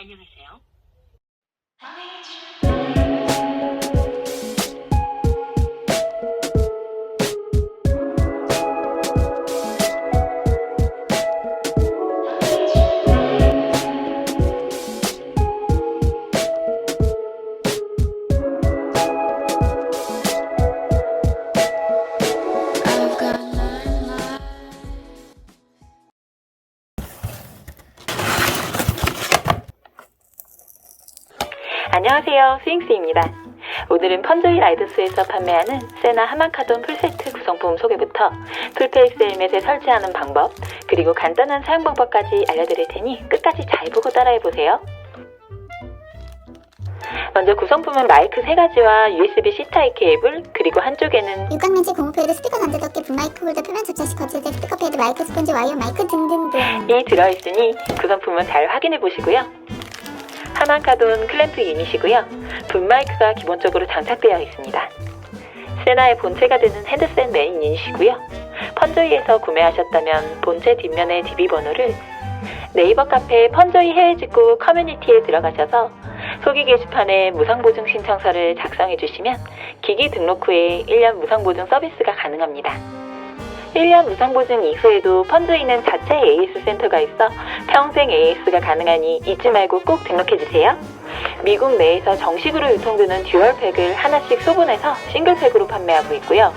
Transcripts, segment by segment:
안녕하세요. 안녕히 주무세요. 안녕하세요. 스윙스입니다. 오늘은 펀조이 라이드스에서 판매하는 세나 하만카돈 풀세트 구성품 소개부터 풀페이스 헬멧에 설치하는 방법, 그리고 간단한 사용 방법까지 알려드릴 테니 끝까지 잘 보고 따라해보세요. 먼저 구성품은 마이크 3가지와 USB-C 타입 케이블, 그리고 한쪽에는 육각렌치 고무 패드 스피커 단자 덮개 분마이크 홀더 표면 접착시 거치대 스피커 패드 마이크 스펀지 와이어 마이크 등등등 이 들어있으니 구성품은 잘 확인해 보시고요. 하만카돈 클램프 유닛이고요. 분 마이크가 기본적으로 장착되어 있습니다. 세나의 본체가 되는 헤드셋 메인 유닛이고요. 펀조이에서 구매하셨다면 본체 뒷면의 DB 번호를 네이버 카페 펀조이 해외 직구 커뮤니티에 들어가셔서 소개 게시판에 무상보증 신청서를 작성해 주시면 기기 등록 후에 1년 무상보증 서비스가 가능합니다. 1년 무상보증 이후에도 펀드에는 자체 AS 센터가 있어 평생 AS가 가능하니 잊지 말고 꼭 등록해주세요. 미국 내에서 정식으로 유통되는 듀얼팩을 하나씩 소분해서 싱글팩으로 판매하고 있고요.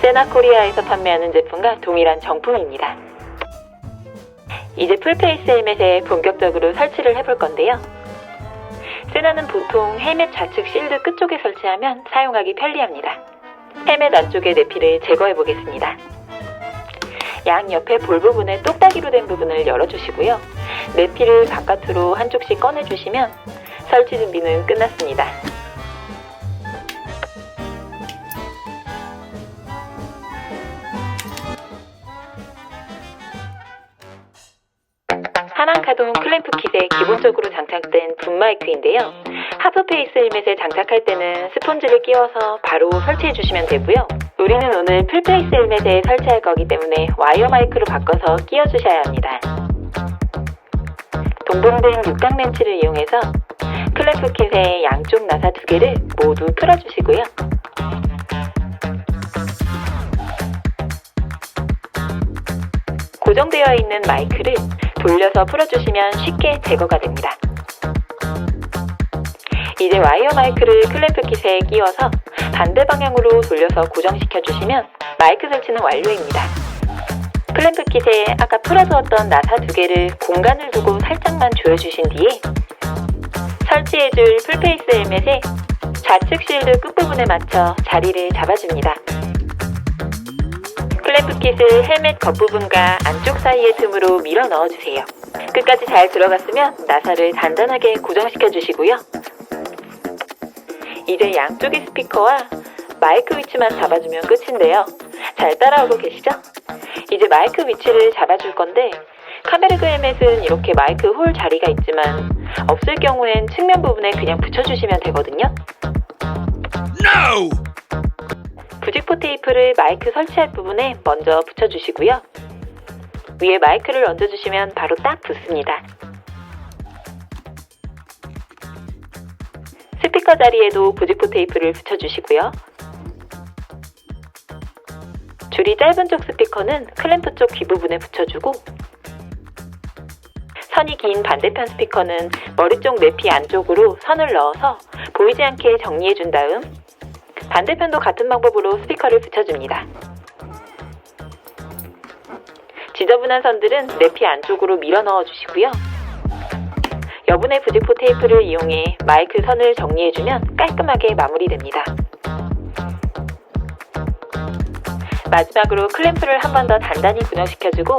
세나코리아에서 판매하는 제품과 동일한 정품입니다. 이제 풀페이스 헬멧에 본격적으로 설치를 해볼 건데요. 세나는 보통 헬멧 좌측 실드 끝쪽에 설치하면 사용하기 편리합니다. 헬멧 안쪽의 내피를 제거해 보겠습니다. 양 옆에 볼 부분에 똑딱이로 된 부분을 열어주시고요. 내피를 바깥으로 한쪽씩 꺼내주시면 설치 준비는 끝났습니다. 하만카돈 클램프 킷에 기본적으로 장착된 분 마이크인데요. 하프페이스 헬멧에 장착할 때는 스폰지를 끼워서 바로 설치해 주시면 되고요. 우리는 오늘 풀페이스 헬멧에 설치할 거기 때문에 와이어 마이크로 바꿔서 끼워 주셔야 합니다. 동봉된 육각 렌치를 이용해서 클램프 킷의 양쪽 나사 두 개를 모두 풀어주시고요. 고정되어 있는 마이크를 돌려서 풀어주시면 쉽게 제거가 됩니다. 이제 와이어 마이크를 클램프 킷에 끼워서 반대 방향으로 돌려서 고정시켜 주시면 마이크 설치는 완료입니다. 클램프 킷에 아까 풀어두었던 나사 두 개를 공간을 두고 살짝만 조여주신 뒤에 설치해줄 풀페이스 헬멧에 좌측 실드 끝부분에 맞춰 자리를 잡아줍니다. 클램프 킷을 헬멧 겉부분과 안쪽 사이의 틈으로 밀어 넣어주세요. 끝까지 잘 들어갔으면 나사를 단단하게 고정시켜 주시고요. 이제 양쪽의 스피커와 마이크 위치만 잡아주면 끝인데요. 잘 따라오고 계시죠? 이제 마이크 위치를 잡아줄 건데 카메르그 헬멧은 이렇게 마이크 홀 자리가 있지만 없을 경우엔 측면 부분에 그냥 붙여주시면 되거든요. No! 부직포 테이프를 마이크 설치할 부분에 먼저 붙여주시고요. 위에 마이크를 얹어주시면 바로 딱 붙습니다. 스피커 자리에도 부직포 테이프를 붙여주시고요. 줄이 짧은 쪽 스피커는 클램프 쪽 귀 부분에 붙여주고 선이 긴 반대편 스피커는 머리 쪽 내피 안쪽으로 선을 넣어서 보이지 않게 정리해 준 다음 반대편도 같은 방법으로 스피커를 붙여줍니다. 지저분한 선들은 내피 안쪽으로 밀어 넣어 주시고요. 여분의 부직포 테이프를 이용해 마이크 선을 정리해주면 깔끔하게 마무리됩니다. 마지막으로 클램프를 한 번 더 단단히 고정시켜주고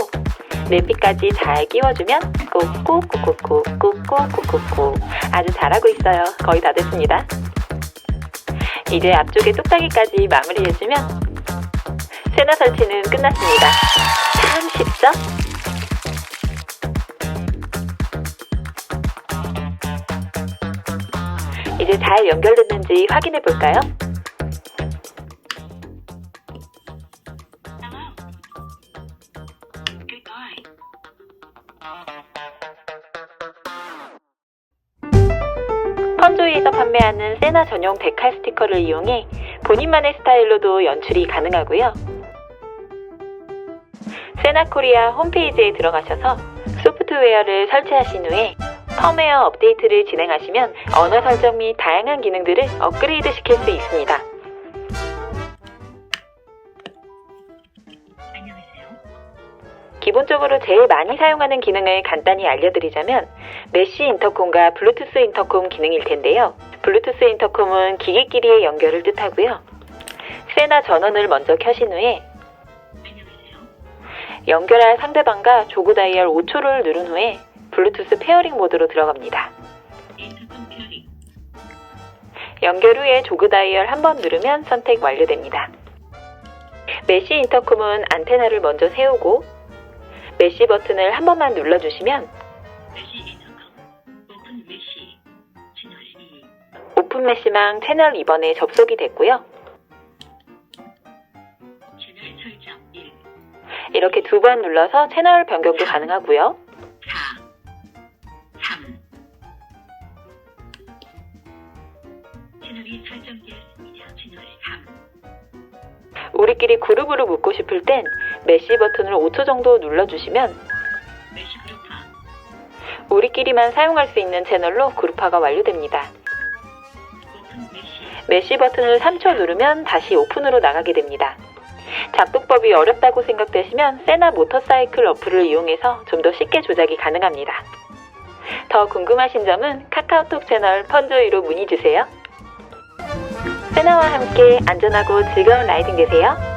내피까지 잘 끼워주면 꾹꾹꾹꾹꾹꾹꾹꾹꾹 아주 잘하고 있어요. 거의 다 됐습니다. 이제 앞쪽에 뚝딱이까지 마무리해주면 세나 설치는 끝났습니다. 참 쉽죠? 이제 잘 연결됐는지 확인해 볼까요? 소프트웨이에서 판매하는 세나 전용 데칼 스티커를 이용해 본인만의 스타일로도 연출이 가능하고요. 세나 코리아 홈페이지에 들어가셔서 소프트웨어를 설치하신 후에 펌웨어 업데이트를 진행하시면 언어 설정 및 다양한 기능들을 업그레이드 시킬 수 있습니다. 기본적으로 제일 많이 사용하는 기능을 간단히 알려드리자면 메쉬 인터콤과 블루투스 인터콤 기능일 텐데요. 블루투스 인터콤은 기기끼리의 연결을 뜻하고요. 세나 전원을 먼저 켜신 후에 연결할 상대방과 조그 다이얼 5초를 누른 후에 블루투스 페어링 모드로 들어갑니다. 연결 후에 조그 다이얼 한 번 누르면 선택 완료됩니다. 메쉬 인터콤은 안테나를 먼저 세우고 메쉬 버튼을 한 번만 눌러주시면 오픈 메시망 채널 2번에 접속이 됐고요. 이렇게 두 번 눌러서 채널 변경도 가능하고요. 우리끼리 그룹으로 묶고 싶을 땐 메시 버튼을 5초 정도 눌러주시면 우리끼리만 사용할 수 있는 채널로 그룹화가 완료됩니다. 메시 버튼을 3초 누르면 다시 오픈으로 나가게 됩니다. 작동법이 어렵다고 생각되시면 세나 모터사이클 어플을 이용해서 좀 더 쉽게 조작이 가능합니다. 더 궁금하신 점은 카카오톡 채널 펀조이로 문의 주세요. 세나와 함께 안전하고 즐거운 라이딩 되세요.